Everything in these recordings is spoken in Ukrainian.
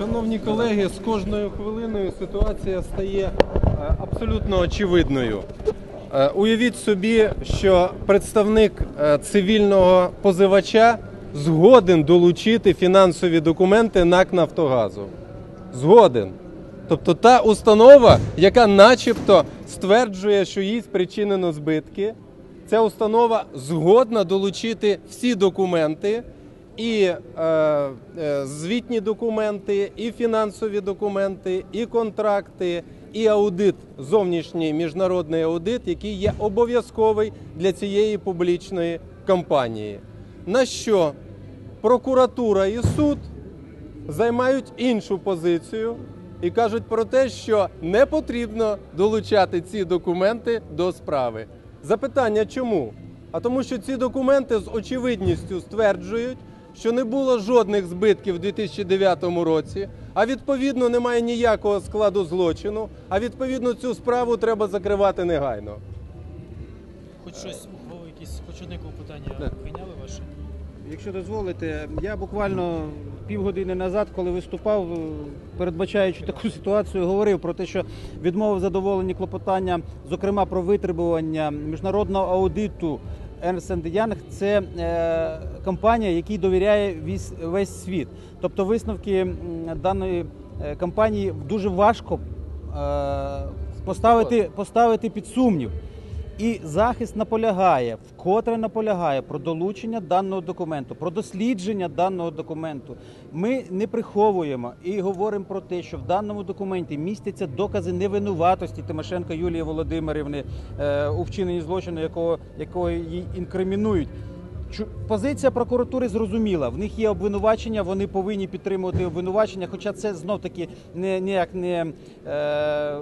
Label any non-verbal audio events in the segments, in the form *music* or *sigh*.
Шановні колеги, з кожною хвилиною ситуація стає е, абсолютно очевидною. Е, Уявіть собі, що представник е, цивільного позивача згоден долучити фінансові документи НАК Нафтогазу. Згоден. Тобто та установа, яка начебто стверджує, що їй спричинено збитки, ця установа згодна долучити всі документи, і е, е, звітні документи, і фінансові документи, і контракти, і аудит, зовнішній міжнародний аудит, який є обов'язковий для цієї публічної кампанії. На що прокуратура і суд займають іншу позицію і кажуть про те, що не потрібно долучати ці документи до справи. Запитання чому? А тому, що ці документи з очевидністю стверджують, що не було жодних збитків у 2009 році, а відповідно немає ніякого складу злочину. А відповідно цю справу треба закривати негайно. Хоч щось, ухвали якісь, хоч одне клопотання прийняли ваше? Якщо дозволите, я буквально півгодини назад, коли виступав, е, передбачаючи таку *laughs* ситуацію, говорив про те, що відмови задоволені клопотання, зокрема про витребування міжнародного аудиту Ernst Young – це е, компанія, якій довіряє весь, світ. Тобто висновки даної е, компанії дуже важко е, поставити, поставити під сумнів. І захист наполягає, вкотре наполягає про долучення даного документу, про дослідження даного документу. Ми не приховуємо і говоримо про те, що в даному документі містяться докази невинуватості Тимошенко Юлії Володимирівни е, у вчиненні злочину, якого, якого їй інкримінують. Позиція прокуратури зрозуміла. В них є обвинувачення, вони повинні підтримувати обвинувачення. Хоча це знов таки не ніяк не, е,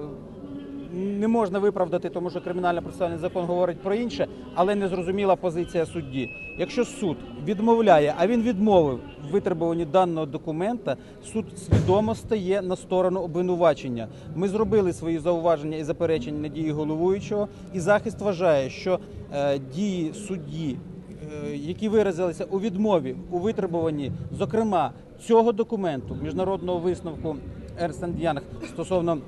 не можна виправдати, тому що кримінально процесуальний закон говорить про інше, але не зрозуміла позиція судді. Якщо суд відмовляє, а він відмовив в витребуванні даного документа, суд свідомо стає на сторону обвинувачення. Ми зробили свої зауваження і заперечення на дії головуючого, і захист вважає, що е, дії судді е, які виразилися у відмові у витребуванні, зокрема цього документу міжнародного висновку Ernst Young стосовно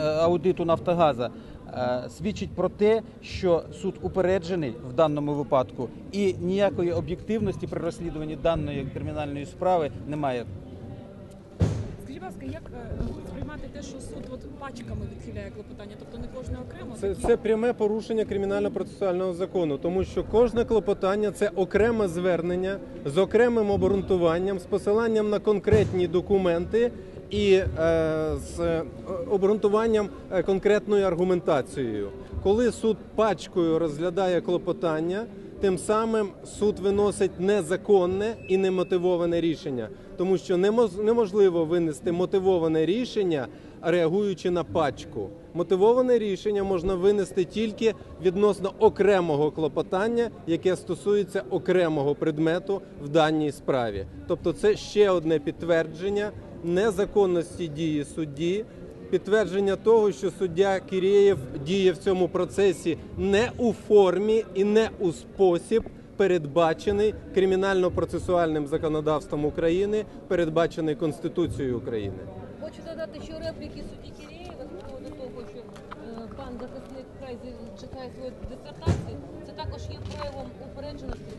аудиту Нафтогаза, е, свідчить про те, що суд упереджений в даному випадку, і ніякої об'єктивності при розслідуванні даної кримінальної справи немає. Скажіть, будь ласка, як е, сприймати те, що суд от пачками відхиляє клопотання, тобто не кожне окремо? Це, це пряме порушення кримінально-процесуального закону, тому що кожне клопотання це окреме звернення з окремим обґрунтуванням, з посиланням на конкретні документи і е, з е, обґрунтуванням е, конкретною аргументацією. Коли суд пачкою розглядає клопотання, тим самим суд виносить незаконне і немотивоване рішення, тому що неможливо винести мотивоване рішення, реагуючи на пачку. Мотивоване рішення можна винести тільки відносно окремого клопотання, яке стосується окремого предмету в даній справі. Тобто, це ще одне підтвердження незаконності дії судді. Підтвердження того, що суддя Кірєєв діє в цьому процесі не у формі і не у спосіб, передбачений кримінально-процесуальним законодавством України, передбачений Конституцією України. Хочу додати, що репліки судді Кірєєва з приводу того, що е, пан захисник край читає свою дисертацію, це також є проявом упередженості.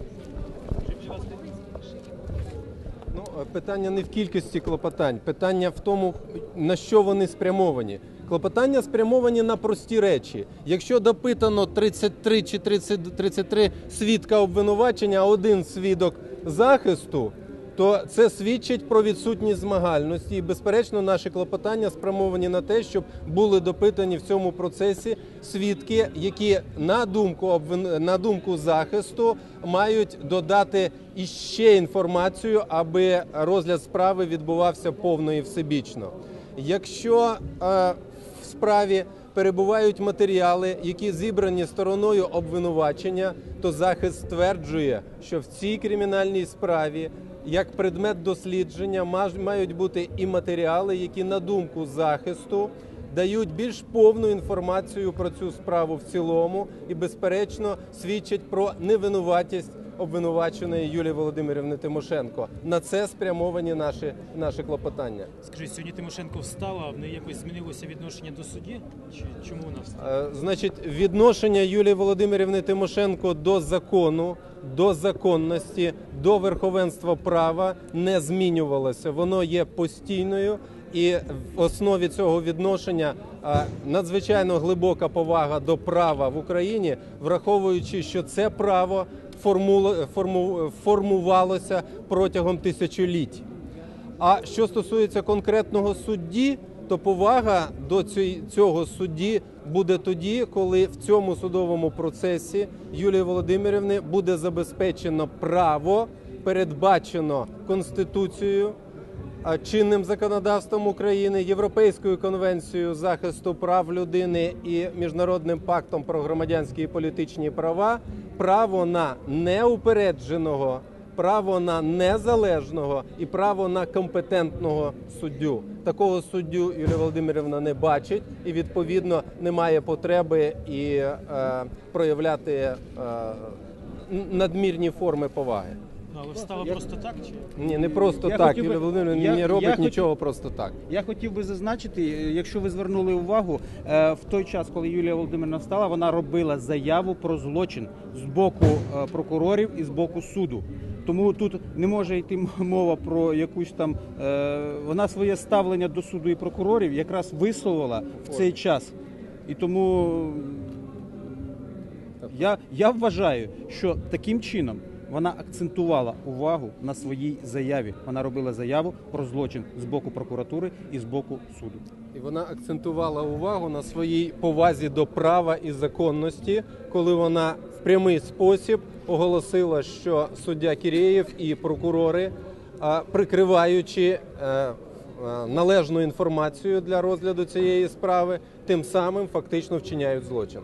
Ну, е, питання не в кількості клопотань, питання в тому, на що вони спрямовані. Клопотання спрямовані на прості речі. Якщо допитано 33 чи 30, 33 свідка обвинувачення, один свідок захисту, то це свідчить про відсутність змагальності. І, безперечно, наші клопотання спрямовані на те, щоб були допитані в цьому процесі свідки, які на думку на думку захисту мають додати іще інформацію, аби розгляд справи відбувався повно і всебічно. Якщо е, справі перебувають матеріали, які зібрані стороною обвинувачення, то захист стверджує, що в цій кримінальній справі як предмет дослідження мають бути і матеріали, які на думку захисту дають більш повну інформацію про цю справу в цілому і, безперечно, свідчать про невинуватість обвинуваченої Юлії Володимирівни Тимошенко. На це спрямовані наші, наші клопотання. Скажіть, сьогодні Тимошенко встала, в неї якось змінилося відношення до судді? Чи чому вона встала? Е, Значить, відношення Юлії Володимирівни Тимошенко до закону, до законності, до верховенства права не змінювалося. Воно є постійною, і в основі цього відношення надзвичайно глибока повага до права в Україні, враховуючи, що це право формувалося протягом тисячоліть. А що стосується конкретного судді, то повага до цього судді буде тоді, коли в цьому судовому процесі Юлії Володимирівни буде забезпечено право, передбачено Конституцією, чинним законодавством України, Європейською конвенцією захисту прав людини і міжнародним пактом про громадянські і політичні права, право на неупередженого право на незалежного і право на компетентного суддю. Такого суддю Юлія Володимирівна не бачить і відповідно немає потреби і е, проявляти е, надмірні форми поваги. Ну, але встала просто так? Чи? Ні, не просто Я так. хотів би- Юлія Володимирівна я- не робить я хотів- нічого просто так. Я хотів би зазначити, е, якщо ви звернули увагу, е, в той час, коли Юлія Володимирівна встала, вона робила заяву про злочин з боку е, прокурорів і з боку суду. Тому тут не може йти м- мова про якусь там. е, Вона своє ставлення до суду і прокурорів якраз висловила в цей час. І тому я, я вважаю, що таким чином вона акцентувала увагу на своїй заяві. Вона робила заяву про злочин з боку прокуратури і з боку суду. І вона акцентувала увагу на своїй повазі до права і законності, коли вона в прямий спосіб оголосила, що суддя Кірєєв і прокурори, прикриваючи е, е, належну інформацію для розгляду цієї справи, тим самим фактично вчиняють злочин.